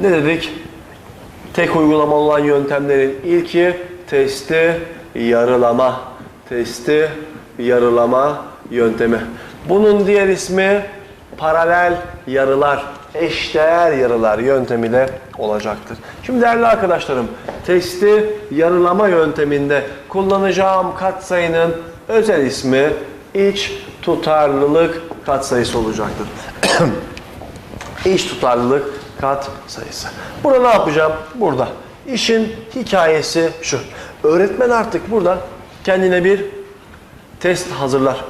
Ne dedik? Tek uygulama olan yöntemlerin ilki testi yarılama. Testi yarılama yöntemi. Bunun diğer ismi paralel yarılar, eşdeğer yarılar yöntemi de olacaktır. Şimdi değerli arkadaşlarım, testi yarılama yönteminde kullanacağım katsayının özel ismi iç tutarlılık katsayısı olacaktır. İç tutarlılık kat sayısı. Burada ne yapacağım? Burada. İşin hikayesi şu. Öğretmen artık burada kendine bir test hazırlar.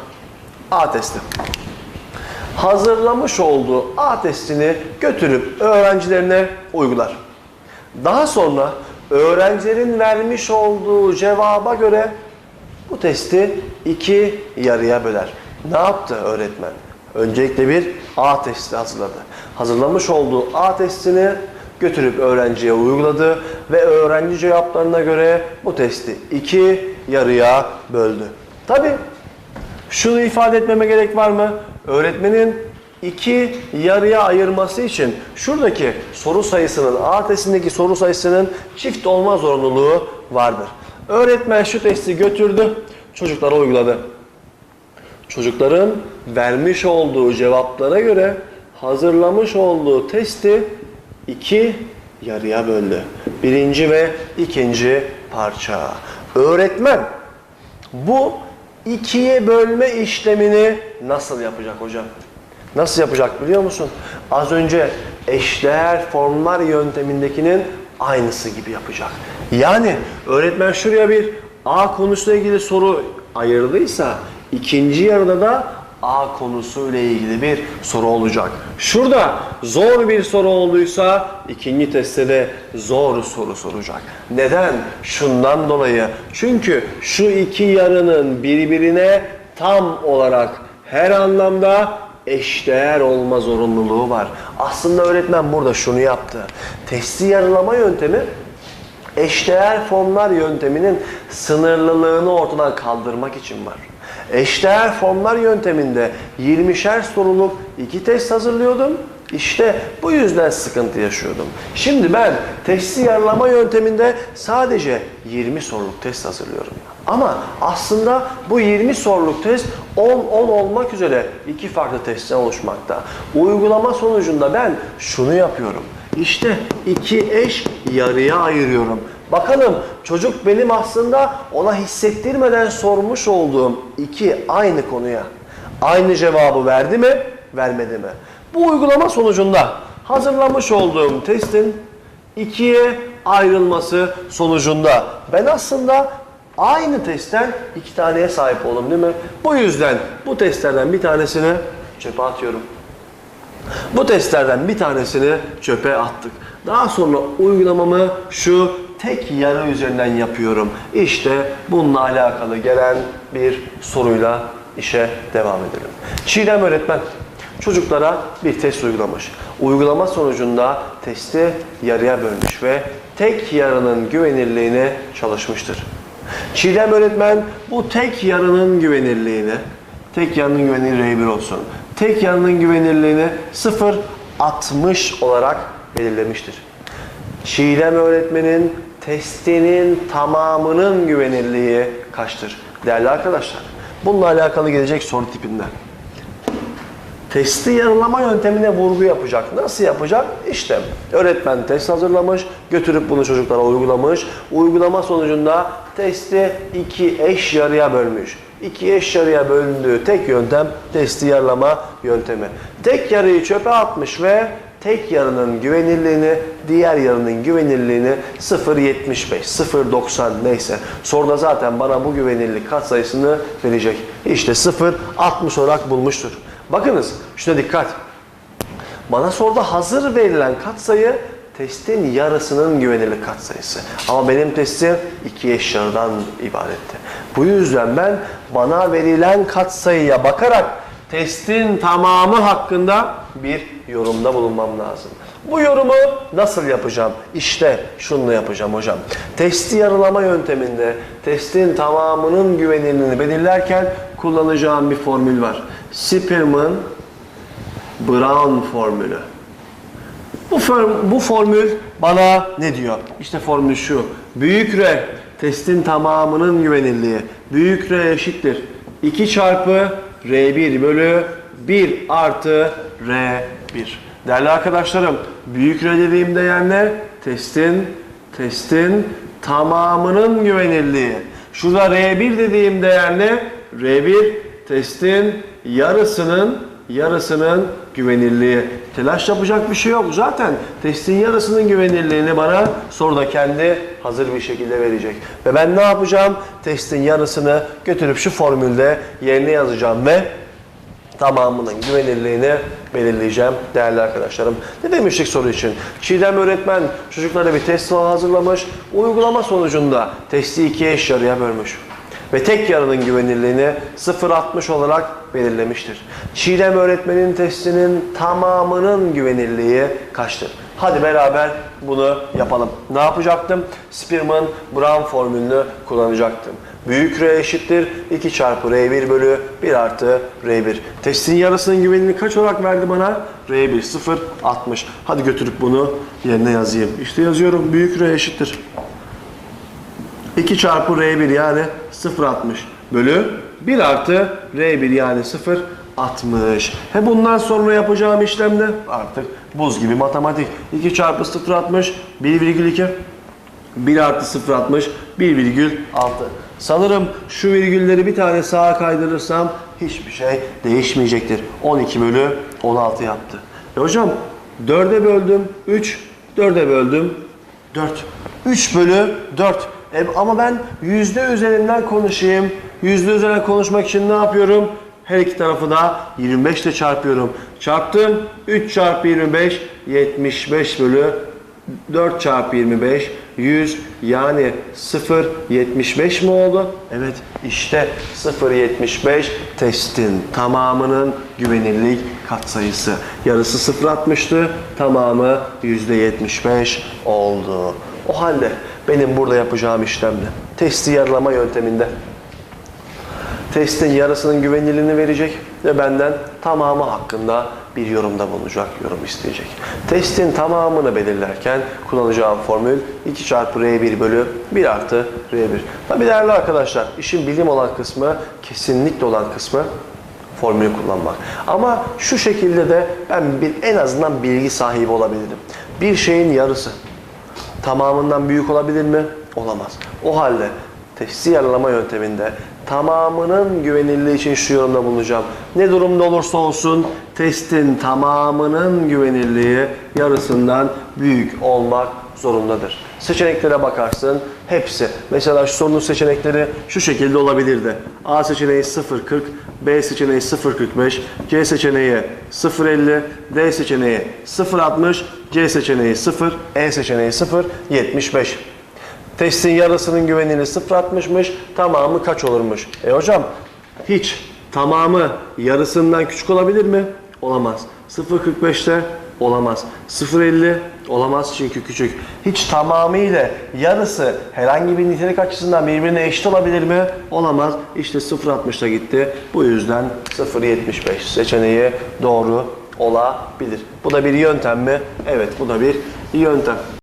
A testi. Hazırlamış olduğu A testini götürüp öğrencilerine uygular. Daha sonra öğrencilerin vermiş olduğu cevaba göre bu testi iki yarıya böler. Ne yaptı öğretmen? Öncelikle bir A testi hazırladı. Hazırlamış olduğu A testini götürüp öğrenciye uyguladı ve öğrenci cevaplarına göre bu testi iki yarıya böldü. Tabi şunu ifade etmeme gerek var mı? Öğretmenin iki yarıya ayırması için şuradaki soru sayısının, A testindeki soru sayısının çift olma zorunluluğu vardır. Öğretmen şu testi götürdü, çocuklara uyguladı. Çocukların vermiş olduğu cevaplara göre hazırlamış olduğu testi iki yarıya böldü. Birinci ve ikinci parça. Öğretmen bu ikiye bölme işlemini nasıl yapacak hocam? Nasıl yapacak biliyor musun? Az önce eşdeğer formlar yöntemindekinin aynısı gibi yapacak. Yani öğretmen şuraya bir A konusuyla ilgili soru ayırdıysa ikinci yarıda da A konusuyla ilgili bir soru olacak. Şurada zor bir soru olduysa ikinci testte de zor soru soracak. Neden? Şundan dolayı. Çünkü şu iki yarının birbirine tam olarak her anlamda eşdeğer olma zorunluluğu var. Aslında öğretmen burada şunu yaptı. Testi yarılama yöntemi eşdeğer formlar yönteminin sınırlılığını ortadan kaldırmak için var. Eşdeğer formlar yönteminde 20'şer soruluk iki test hazırlıyordum. İşte bu yüzden sıkıntı yaşıyordum. Şimdi ben testi yarılama yönteminde sadece 20 soruluk test hazırlıyorum. Ama aslında bu 20 soruluk test 10-10 olmak üzere iki farklı testten oluşmakta. Uygulama sonucunda ben şunu yapıyorum. İşte iki eş yarıya ayırıyorum. Bakalım çocuk benim aslında ona hissettirmeden sormuş olduğum iki aynı konuya aynı cevabı verdi mi, vermedi mi? Bu uygulama sonucunda hazırlamış olduğum testin ikiye ayrılması sonucunda ben aslında aynı testten iki taneye sahip oldum değil mi? Bu yüzden bu testlerden bir tanesini çöpe atıyorum. Bu testlerden bir tanesini çöpe attık. Daha sonra uygulamamı şu tek yarı üzerinden yapıyorum. İşte bununla alakalı gelen bir soruyla işe devam edelim. Çiğdem öğretmen çocuklara bir test uygulamış. Uygulama sonucunda testi yarıya bölmüş ve tek yarının güvenirliğini çalışmıştır. Çiğdem öğretmen bu tek yarının güvenirliğini, tek yarının güvenirliği R1 olsun. Tek yarının güvenirliğini 0.60 olarak belirlemiştir. Çiğdem öğretmenin testinin tamamının güvenirliği kaçtır? Değerli arkadaşlar, bununla alakalı gelecek soru tipinden. Testi yarılama yöntemine vurgu yapacak. Nasıl yapacak? İşte öğretmen test hazırlamış, götürüp bunu çocuklara uygulamış. Uygulama sonucunda testi iki eş yarıya bölmüş. İki eş yarıya bölündüğü tek yöntem testi yarılama yöntemi. Tek yarıyı çöpe atmış ve tek yarının güvenirliğini, diğer yarının güvenirliğini 0.75, 0.90 neyse. Soruda zaten bana bu güvenirlik katsayısını verecek. İşte 0.60 olarak bulmuştur. Bakınız şuna dikkat. Bana soruda hazır verilen katsayı testin yarısının güvenirlik katsayısı. Ama benim testim iki eş yarıdan ibaretti. Bu yüzden ben bana verilen katsayıya bakarak testin tamamı hakkında bir yorumda bulunmam lazım. Bu yorumu nasıl yapacağım? İşte şunu yapacağım hocam. Testi yarılama yönteminde testin tamamının güvenilirliğini belirlerken kullanacağım bir formül var. Spearman Brown formülü. Bu, form- bu formül bana ne diyor? İşte formül şu. Büyük R testin tamamının güvenilirliği. Büyük R eşittir. 2 çarpı R1 bölü 1 artı R1. Değerli arkadaşlarım, büyük R dediğim değer ne? Testin, testin tamamının güvenilirliği. Şurada R1 dediğim değer ne? R1 testin yarısının yarısının güvenilirliği. Telaş yapacak bir şey yok. Zaten testin yarısının güvenilirliğini bana soruda kendi hazır bir şekilde verecek. Ve ben ne yapacağım? Testin yarısını götürüp şu formülde yerine yazacağım ve tamamının güvenilirliğini belirleyeceğim değerli arkadaşlarım. Ne demiştik soru için? Çiğdem öğretmen çocuklara bir test hazırlamış. Uygulama sonucunda testi ikiye eş yarıya bölmüş. Ve tek yarının güvenilirliğini 0.60 olarak belirlemiştir. Çiğdem öğretmenin testinin tamamının güvenilirliği kaçtır? Hadi beraber bunu yapalım. Ne yapacaktım? Spearman-Brown formülünü kullanacaktım. Büyük R eşittir 2 çarpı R1 bölü 1 artı R1. Testin yarısının güvenini kaç olarak verdi bana? R1 0 60. Hadi götürüp bunu yerine yazayım. İşte yazıyorum. Büyük R eşittir. 2 çarpı R1 yani 0.60 bölü 1 artı R1 yani 0.60. He bundan sonra yapacağım işlemde artık buz gibi matematik. 2 çarpı 0.60 1,2 1 artı 0.60 1,6. Sanırım şu virgülleri bir tane sağa kaydırırsam hiçbir şey değişmeyecektir. 12 bölü 16 yaptı. E hocam 4'e böldüm 3, 4'e böldüm 4. 3 bölü 4. E, ama ben yüzde üzerinden konuşayım. Yüzde üzerinden konuşmak için ne yapıyorum? Her iki tarafı da 25 ile çarpıyorum. Çarptım. 3 çarpı 25 75 bölü 4 çarpı 25 100 yani 0.75 mi oldu? Evet işte 0.75 testin tamamının güvenilirlik katsayısı. Yarısı 0.60'tı tamamı %75 oldu. O halde benim burada yapacağım işlemde testi yarılama yönteminde testin yarısının güvenilirliğini verecek ve benden tamamı hakkında bir yorumda bulunacak, yorum isteyecek. Testin tamamını belirlerken kullanacağım formül 2 çarpı R1 bölü 1 artı R1. Tabi değerli arkadaşlar, işin bilim olan kısmı, kesinlikle olan kısmı formülü kullanmak. Ama şu şekilde de ben bir en azından bilgi sahibi olabilirim. Bir şeyin yarısı tamamından büyük olabilir mi? Olamaz. O halde testi yaralama yönteminde tamamının güvenilirliği için şu yorumda bulunacağım. Ne durumda olursa olsun testin tamamının güvenilirliği yarısından büyük olmak zorundadır. Seçeneklere bakarsın hepsi. Mesela şu sorunun seçenekleri şu şekilde olabilirdi. A seçeneği 0.40, B seçeneği 0.45, C seçeneği 0.50, D seçeneği 0.60, C seçeneği 0, E seçeneği 0.75. Testin yarısının güvenini 0.60'mış, tamamı kaç olurmuş? E hocam hiç tamamı yarısından küçük olabilir mi? Olamaz. 0.45'te olamaz. 0.50 olamaz çünkü küçük. Hiç tamamıyla yarısı herhangi bir nitelik açısından birbirine eşit olabilir mi? Olamaz. İşte 0.60'da gitti. Bu yüzden 0.75 seçeneği doğru olabilir. Bu da bir yöntem mi? Evet bu da bir yöntem.